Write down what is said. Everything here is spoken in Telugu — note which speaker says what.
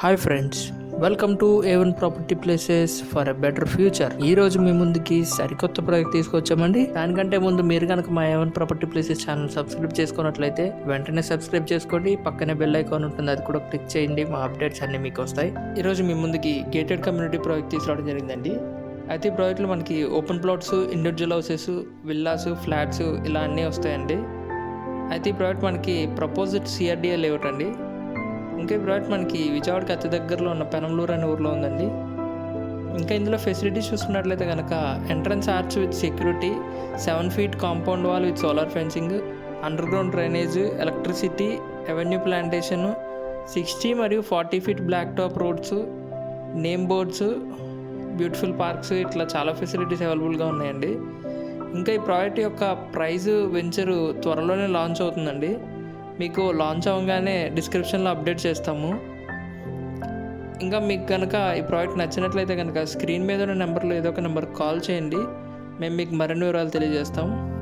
Speaker 1: Hi friends welcome to A one property places for a better future ఈ రోజు మీ ముందుకి సరికొత్త ప్రాజెక్ట్ తీసుకొచ్చామండి. దానికంటే ముందు మీరు కనుక మా A one property places channel subscribe చేసుకున్నట్లయితే వెంటనే సబ్స్క్రైబ్ చేసుకోండి. పక్కనే బెల్ ఐకాన్ ఉంటుంది అది కూడా క్లిక్ చేయండి. మా అప్డేట్స్ అన్ని మీకు వస్తాయి. ఈ రోజు మీ ముందుకి గేటెడ్ కమ్యూనిటీ ప్రాజెక్ట్ తీసుకురావడం జరిగిందండి. అయితే ఈ ప్రాజెక్ట్లో మనకి open plots individual houses villas flats ఇలా అన్నీ వస్తాయండి. అయితే ఈ ప్రాజెక్ట్ మనకి ప్రపోజిట్ సిఆర్డిఏ లేఅవుట్ అండి ఇంకా ఈ మనకి విజయవాడకి అతి దగ్గరలో ఉన్న పెనంలూరు అనే ఊర్లో ఉందండి. ఇంకా ఇందులో ఫెసిలిటీస్ చూసుకున్నట్లయితే కనుక entrance arch with security seven feet compound wall with solar fencing underground drainage electricity avenue plantation sixty మరియు forty feet black top roads name boards beautiful parks ఇట్లా చాలా ఫెసిలిటీస్ అవైలబుల్గా ఉన్నాయండి. ఇంకా ఈ ప్రాజెక్ట్ యొక్క ప్రైజ్ వెంచరు త్వరలోనే లాంచ్ అవుతుందండి. మీకు లాంచ్ అవ్వగానే డిస్క్రిప్షన్లో అప్డేట్ చేస్తాము. ఇంకా మీకు కనుక ఈ ప్రోడక్ట్ నచ్చినట్లయితే కనుక స్క్రీన్ మీద ఉన్న నెంబర్లో ఏదో ఒక నెంబర్ కాల్ చేయండి. మేము మీకు మరిన్ని వివరాలు తెలియజేస్తాం.